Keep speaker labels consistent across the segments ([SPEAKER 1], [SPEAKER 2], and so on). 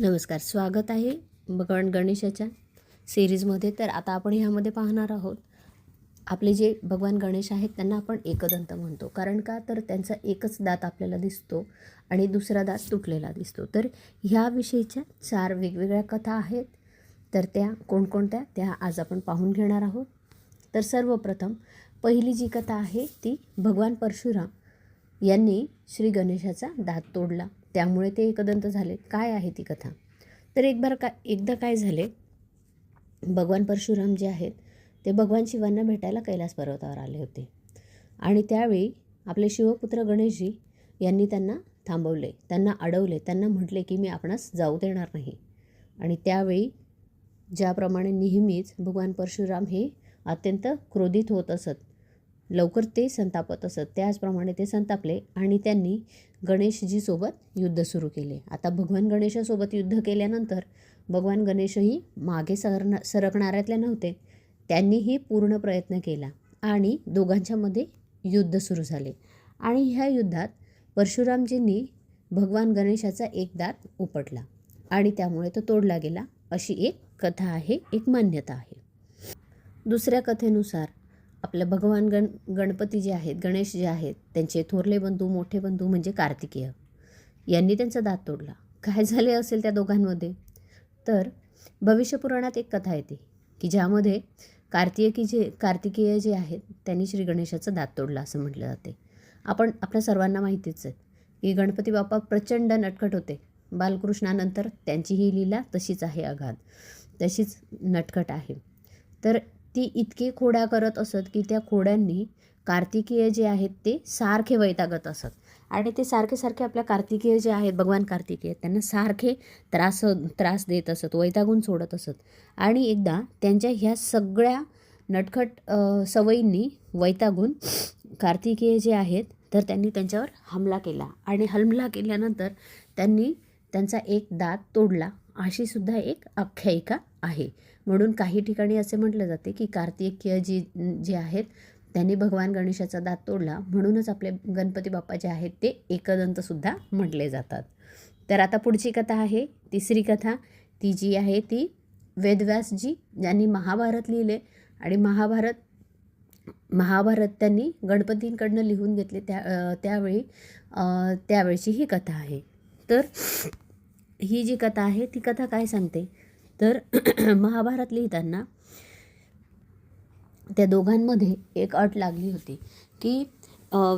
[SPEAKER 1] नमस्कार स्वागत आहे भगवान गणेशाच्या सिरीजमध्ये तर आता आपण ह्यामध्ये पाहणार आहोत आपले जे भगवान गणेश आहेत त्यांना आपण एकदंत म्हणतो. कारण का? तर त्यांचा एकच दात आपल्याला दिसतो आणि दुसरा दात तुटलेला दिसतो. तर ह्याविषयीच्या चार वेगवेगळ्या कथा आहेत. तर त्या कोणकोणत्या? त्या आज आपण पाहून घेणार आहोत. तर सर्वप्रथम पहिली जी कथा आहे ती भगवान परशुराम यांनी श्री गणेशाचा दात तोडला. त्यामुळे ते एकदंत झाले काय आहे ती कथा? तर एक बार का एकदा काय झाले भगवान परशुराम जे आहेत ते भगवान शिवांना भेटायला कैलास पर्वतावर आले होते. आणि त्यावेळी आपले शिवपुत्र गणेशजी यांनी त्यांना थांबवले त्यांना अडवले त्यांना म्हटले की मी आपणास जाऊ देणार नाही. आणि त्यावेळी ज्याप्रमाणे नेहमीच भगवान परशुराम हे अत्यंत क्रोधित होत असत लवकर ते संतापत असत. त्याचप्रमाणे ते संतापले आणि त्यांनी गणेशजीसोबत युद्ध सुरू केले. आता भगवान गणेशासोबत युद्ध केल्यानंतर भगवान गणेशही मागे सरना सरकणाऱ्यातले नव्हते. त्यांनीही पूर्ण प्रयत्न केला आणि दोघांच्यामध्ये युद्ध सुरू झाले. आणि ह्या युद्धात परशुरामजींनी भगवान गणेशाचा एक दात उपटला आणि त्यामुळे तो तोडला गेला अशी एक कथा आहे एक मान्यता आहे. दुसऱ्या कथेनुसार आपलं भगवान गण गणपती जे आहेत गणेश जे आहेत त्यांचे थोरले बंधू मोठे बंधू म्हणजे कार्तिकेय. यांनी त्यांचा दात तोडला. काय झाले असेल त्या दोघांमध्ये? तर भविष्यपुराणात एक कथा येते की ज्यामध्ये कार्तिकी जे कार्तिकेय जे आहेत त्यांनी श्री गणेशाचा दात तोडला असं म्हटलं जाते. आपण आपल्या सर्वांना माहितीच आहे की गणपती बाप्पा प्रचंड नटखट होते. बालकृष्णानंतर त्यांची ही लीला तशीच आहे आघात तशीच नटखट आहे. तर ती इतकी खोड्या करत असत की त्या खोड्यांनी कार्तिकीय जे आहेत ते सारखे वैतागत असत. आणि ते सारखे सारखे आपल्या कार्तिकीय जे आहेत भगवान कार्तिकेय त्यांना सारखे त्रास त्रास देत असत वैतागून सोडत असत. आणि एकदा त्यांच्या ह्या सगळ्या नटखट सवयींनी वैतागून कार्तिकेय जे आहेत तर त्यांनी त्यांच्यावर हमला केला. आणि हमला केल्यानंतर त्यांनी त्यांचा एक दात तोडला. अशी सुद्धा एक आख्यायिका आहे. म्हणून काही ठिकाणी असे म्हटलं जाते की कार्तिकीय जी जे आहेत त्यांनी भगवान गणेशाचा दात तोडला. म्हणूनच आपले गणपती बाप्पा जे आहेत ते एकदंतसुद्धा म्हटले जातात. तर आता पुढची कथा आहे तिसरी कथा. ती जी आहे ती वेदव्यासजी ज्यांनी महाभारत लिहिले आणि महाभारत महाभारत त्यांनी गणपतींकडनं लिहून घेतले त्या त्यावेळी त्यावेळची ही कथा आहे. तर ही जी कथा आहे ती कथा काय सांगते? तर महाभारत लिहिताना त्या दोघांमध्ये एक अट लागली होती की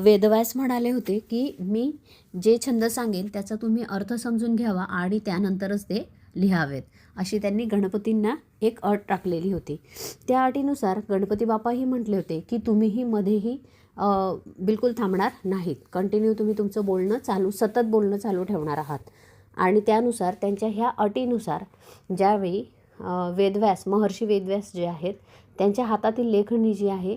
[SPEAKER 1] वेदव्यास म्हणाले होते की मी जे छंद सांगेन त्याचा तुम्ही अर्थ समजून घ्यावा आणि त्यानंतरच ते लिहावेत. अशी त्यांनी गणपतींना एक अट टाकलेली होती. त्या अटीनुसार गणपती बाप्पाही म्हटले होते की तुम्हीही मध्येही बिलकुल थांबणार नाहीत. कंटिन्यू तुम्ही तुमचं बोलणं चालू सतत बोलणं चालू ठेवणार आहात. आणि त्यानुसार त्यांच्या ह्या अटीनुसार ज्यावेळी वेदव्यास महर्षी वेदव्यास जे आहेत त्यांच्या हातातील लेखणी जी आहे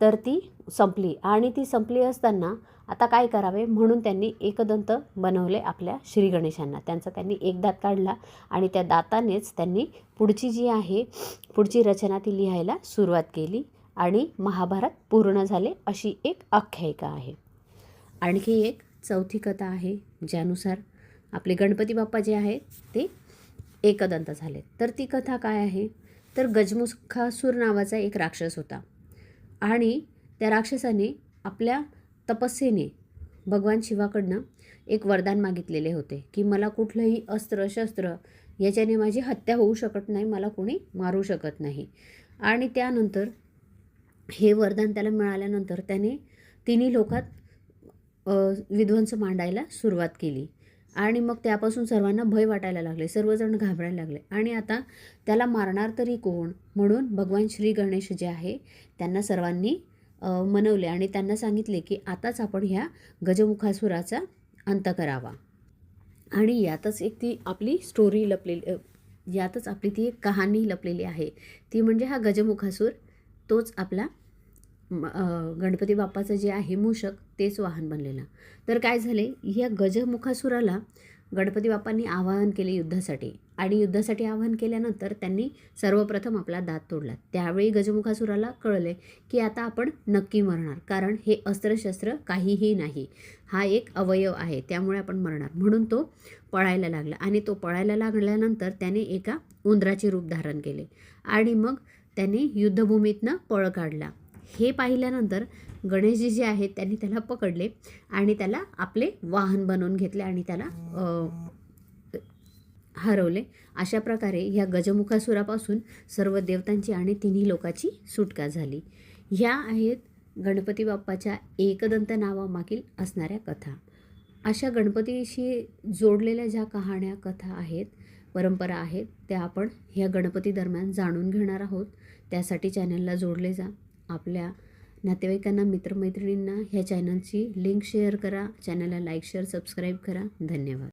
[SPEAKER 1] तर ती संपली. आणि ती संपली असताना आता काय करावे म्हणून त्यांनी एकदंत बनवले आपल्या श्री गणेशांना. त्यांचा त्यांनी एक दात काढला आणि त्या दातानेच त्यांनी पुढची जी आहे पुढची रचना ती लिहायला सुरुवात केली आणि महाभारत पूर्ण झाले अशी एक आख्यायिका आहे. आणखी एक चौथी कथा आहे ज्यानुसार आपले गणपती बाप्पा जे आहेत ते एकदंत झाले तर ती कथा काय आहे? तर गजमुखासूर नावाचा एक राक्षस होता. आणि त्या राक्षसाने आपल्या तपस्येने भगवान शिवाकडनं एक वरदान मागितलेले होते की मला कुठलंही अस्त्र शस्त्र याच्याने माझी हत्या होऊ शकत नाही मला कोणी मारू शकत नाही. आणि त्यानंतर हे वरदान त्याला मिळाल्यानंतर त्याने तिन्ही लोकात विध्वंस मांडायला सुरुवात केली. आणि मग त्यापासून सर्वांना भय वाटायला लागले सर्वजण घाबरायला लागले. आणि आता त्याला मारणार तरी कोण? म्हणून भगवान श्री गणेश जे आहे त्यांना सर्वांनी मनवले आणि त्यांना सांगितले की आताच आपण ह्या गजमुखासुराचा अंत करावा. आणि यातच एक ती आपली स्टोरी लपलेली यातच आपली ती एक कहाणी लपलेली आहे. ती म्हणजे हा गजमुखासूर तोच आपला गणपती बाप्पाचं जे आहे मूषक तेच वाहन बनलेलं. तर काय झाले ह्या गजमुखासुराला गणपती बाप्पांनी आवाहन केले युद्धासाठी. आणि युद्धासाठी आवाहन केल्यानंतर त्यांनी सर्वप्रथम आपला दात तोडला. त्यावेळी गजमुखासुराला कळले की आता आपण नक्की मरणार कारण हे अस्त्रशस्त्र काहीही नाही. हा एक अवयव आहे त्यामुळे आपण मरणार. म्हणून तो पळायला लागला. आणि तो पळायला लागल्यानंतर त्याने एका उंदराचे रूप धारण केले. आणि मग त्याने युद्धभूमीतनं पळ काढला. हे पाहिल्यानंतर गणेशजी जे आहेत त्यांनी त्याला पकडले आणि त्याला आपले वाहन बनवून घेतले आणि त्याला हरवले. अशा प्रकारे ह्या गजमुखासुरापासून सर्व देवतांची आणि तिन्ही लोकाची सुटका झाली. ह्या आहेत गणपती बाप्पाच्या एकदंत नावामागील असणाऱ्या कथा. अशा गणपतीशी जोडलेल्या ज्या कहाण्या कथा आहेत परंपरा आहेत त्या आपण ह्या गणपती दरम्यान जाणून घेणार आहोत. त्यासाठी चॅनलला जोडले जा. आपल्या नातेवाईकांना मित्रमैत्रिणींना ह्या चॅनलची लिंक शेअर करा. चॅनलला लाईक शेअर सबस्क्राईब करा. धन्यवाद.